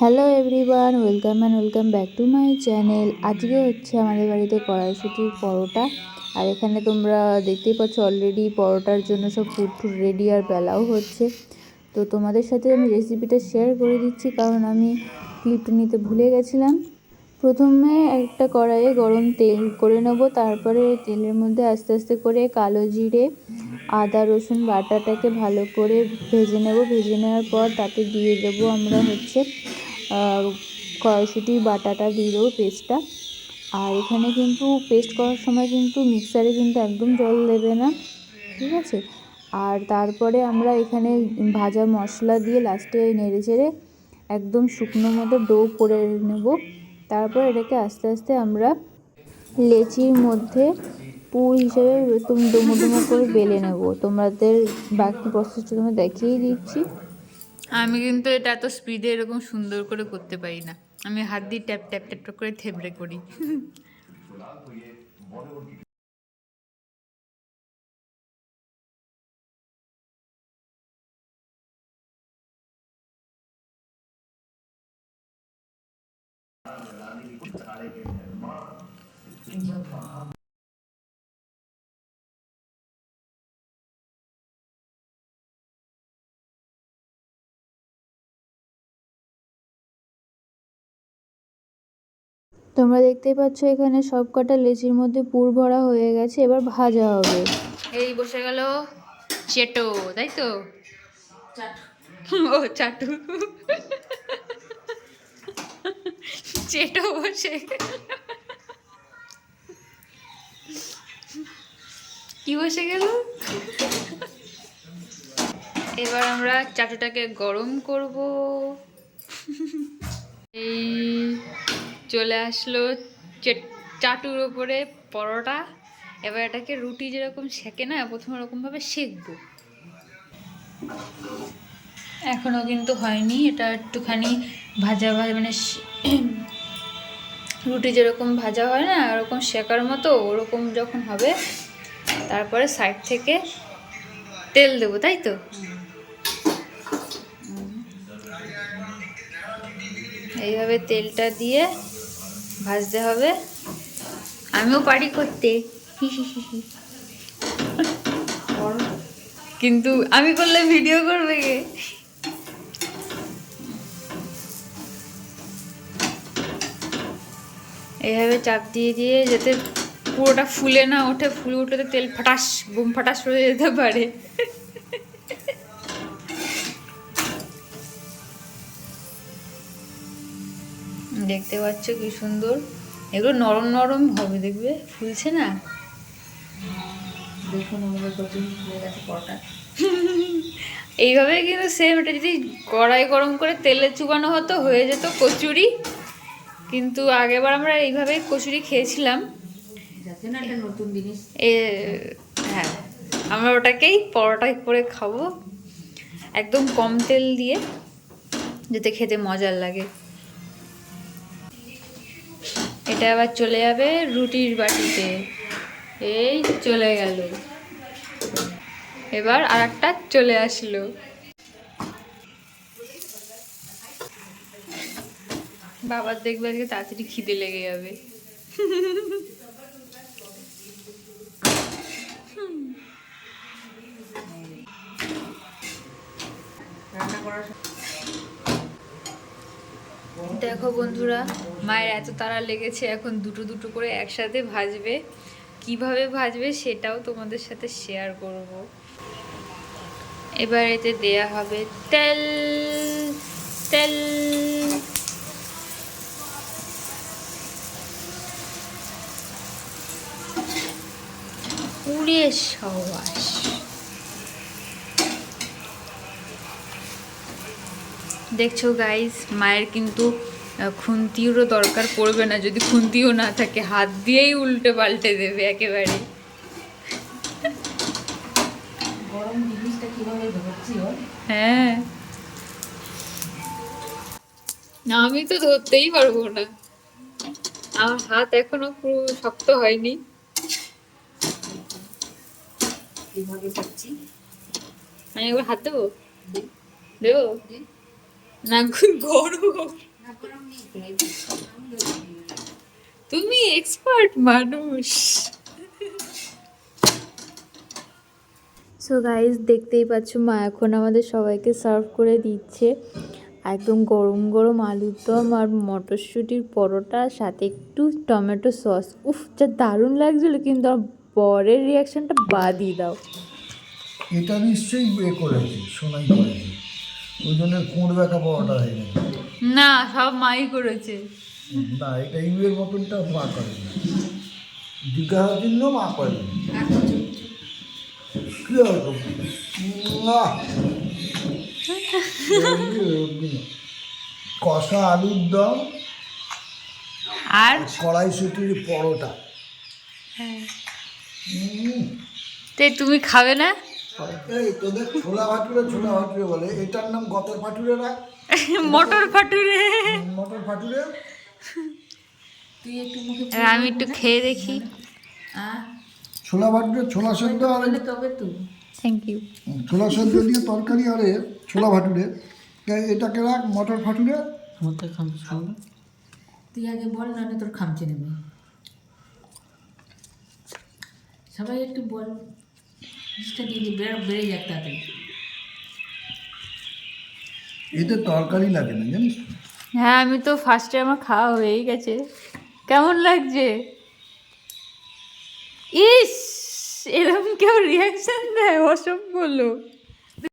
Hello everyone welcome and welcome back to my channel আজকে হচ্ছে আমাদের বাড়িতে কড়াইশুটির পরোটা। আর এখানে তোমরা দেখতেই পাচ্ছ অলরেডি পরোটার জন্য সব ফুড ফুড রেডি আর বেলাও হচ্ছে। তো তোমাদের সাথে আমি রেসিপিটা শেয়ার করে দিচ্ছি, কারণ আমি ক্লিপটা নিতে ভুলে গেছিলাম। প্রথমে একটা কড়াইয়ে গরম তেল করে নেব, তারপরে তেলের মধ্যে আস্তে আস্তে করে কালো জিরে, আদা, রসুন, বাটাটাকে ভালো করে ভেজে নেব। ভেজে নেওয়ার পর তাতে দিয়ে দেবো আমরা হচ্ছে কড়াইশুঁটি, বাটাটা দিয়ে দেবো পেস্টটা আর এখানে কিন্তু পেস্ট করার সময় কিন্তু মিক্সারে কিন্তু একদম জল দেবে না, ঠিক আছে? আর তারপরে আমরা এখানে ভাজা মশলা দিয়ে লাস্টে নেড়ে চেড়ে একদম শুকনো মতো ডো করে নেব। তারপর এটাকে আস্তে আস্তে আমরা লেচির মধ্যে পুর হিসেবে তুমি ডুমো ডুমো করে বেলে নেব। তোমাদের বাকি প্রসেসটা তোমার দেখিয়ে দিচ্ছি। আমি কিন্তু এটা এত স্পিডে এরকম সুন্দর করে করতে পারি না। আমি হাত দিয়ে ট্যাপ ট্যাপ ট্যাপ ট্যাপ করে থেবড়ে করি। তোমরা দেখতেই পাচ্ছ এখানে সব কটা লেচির মধ্যে পুর ভরা হয়ে গেছে, এবার ভাজা হবে। এই বসে গেল চেটো, তাই তো? ও, চাটু। চেটো বসে। কি বসে গেল? এবার আমরা চাটুটাকে গরম করব। এই চলে আসলো চাটুর ওপরে পরোটা। এবার এটাকে রুটি যেরকম সেকে না, প্রথমে ওরকমভাবে সেকবো এখনও কিন্তু হয়নি, এটা একটুখানি ভাজা ভাজা মানে রুটি যেরকম ভাজা হয় না, ওরকম শেকার মতো, ওরকম যখন হবে, তারপরে সাইড থেকে তেল দেবো, তাই তো? এইভাবে তেলটা দিয়ে ভাজতে হবে। আমিও পারি করতে। কিন্তু আমি করলে ভিডিও করবে কে? এইভাবে চাপ দিয়ে দিয়ে যাতে পুরোটা ফুলে না ওঠে ফুলে উঠলে তো তেল ফাটাস বুম ফাটাস করে যেতে পারে। দেখতে পাচ্ছ কি সুন্দর। এগুলো নরম নরম হবে দেখবে? ফুলছে না? দেখুন এইভাবে কিন্তু সেম এটা যদি কড়াই গরম করে তেলে চুবানো হতো হয়ে যেত কচুরি। কিন্তু আগেবার আমরা এইভাবেই কচুরি খেয়েছিলাম। নতুন জিনিস? এ হ্যাঁ আমরা ওটাকেই পরোটা করে খাব। একদম কম তেল দিয়ে যাতে খেতে মজার লাগে। এটা আবার চলে যাবে রুটির বাটিতে। এই চলে গেল। এবার আর একটা চলে আসলো। বাবার দেখবে আজকে তাড়াতাড়ি খিদে লেগে যাবে। রান্না করার দেখো বন্ধুরা, মায়ের এত তাড়া লেগেছে, এখন দুটো দুটো করে একসাথে ভাজবে। কীভাবে ভাজবে সেটাও তোমাদের সাথে শেয়ার করব। এবার এতে দেয়া হবে তেল তেল। উড়ে সবাস দেখছ গাইস মায়ের কিন্তু খুন্তিরও দরকার পড়বে না। যদি খুন্তিও না থাকে হাত দিয়েই উল্টে পাল্টে দেবে একেবারে। হ্যাঁ। আমি তো ধরতেই পারব না। আমার হাত এখনও পুরো শক্ত হয়নি। আমি একবার হাত দেবো? দেবো? না গরম তুমি এক্সপার্ট মানুষ। সো গাইজ দেখতেই পাচ্ছ মা এখন আমাদের সবাইকে সার্ভ করে দিচ্ছে। একদম গরম গরম আলুর দম আর মটরশুঁটির পরোটা সাথে একটু টমেটো সস উফ যা দারুণ লাগছিল কিন্তু আমার বরের রিয়াকশনটা বাদই দাও। এটা নিশ্চয়ই এ করেছে সোনাই করেছে। ওই জন্য কোঁড় বেঁকা পাওয়াটা হয়ে গেছে না সব মাই করেছে। না এটা ইউয়ের মতনটা মা করেনি জিজ্ঞাসার জন্য মা করেনি কি হতো না। কষা আলুর দম আর? কড়াইশুটির পরোটা। উম, তে তুমি খাবে না? এই তোদের ছোলা ভাটুরে ছোলা ভাটুরে বলে। এটার নাম গতের ফাটুরে রাখ মটর ফাটুরে মটর ফাটুরে তুই একটু মুখে আমি একটু খেয়ে দেখি। ছোলা ভাটুরে ছোলা সেদ্ধ আর বলে তবে তো থ্যাংক ইউ ছোলা সেদ্ধ দিয়ে তরকারি আর ছোলা ভাটুরে। এটাকে রাখ মটর ফাটুরে তুই আগে বল না তোর খামচে নেবে। সবাই একটু বল। জিনিসটা দিয়ে বেড়ে বেড়ে যাক তাড়াতাড়ি এতে তরকারি লাগে না জানিস? হ্যাঁ আমি তো ফার্স্টে আমার খাওয়া হয়েই গেছে। কেমন লাগছে? ইস এরকম কেউ রিয়াকশন দেয় অসভ্য লোক